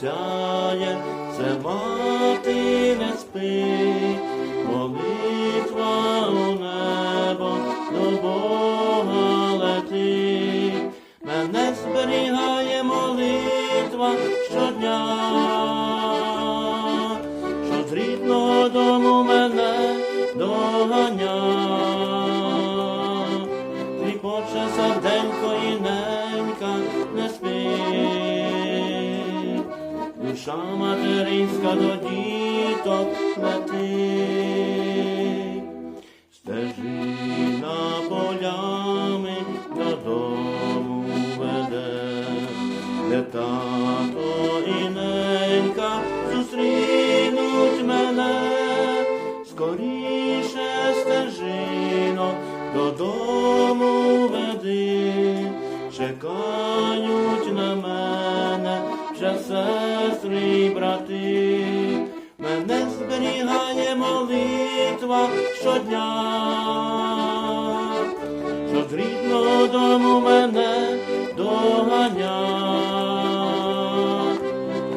сяє, це мати не спить, душа материнська до діток летить, стежина полями додому веде, де тато і ненька зустрінуть мене, скоріше стежино додому веди, чекають сестри й брати, мене зберігає молитва щодня, що з рідного дому мене доганя.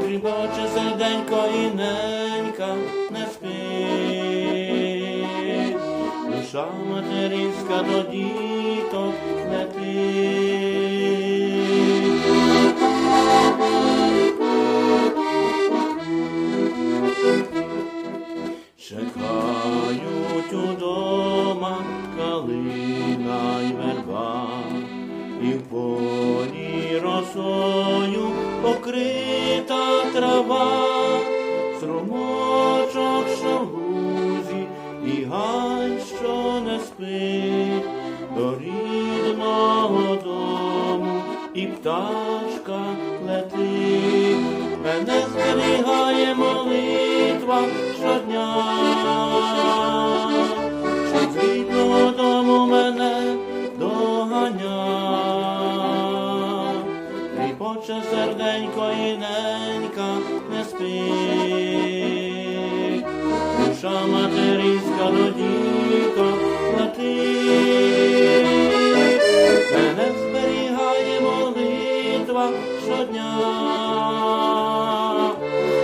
Трібоче серденько і ненька не спить, душа материнська до діток летить. Калина й і в полі росою покрита трава, струмочок, що гузі, і що не спить, до рідного дому, і пташка летить, мене зберігає молитва щодня, доганя. Тріпоче серденько і ненька не спить, душа материнська до діток летить, мене зберігає молитва щодня,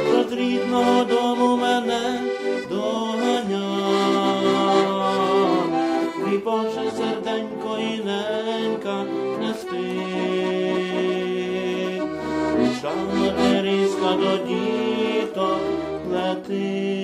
що з рідного дому мене доганя. Душа материнська до діток летить.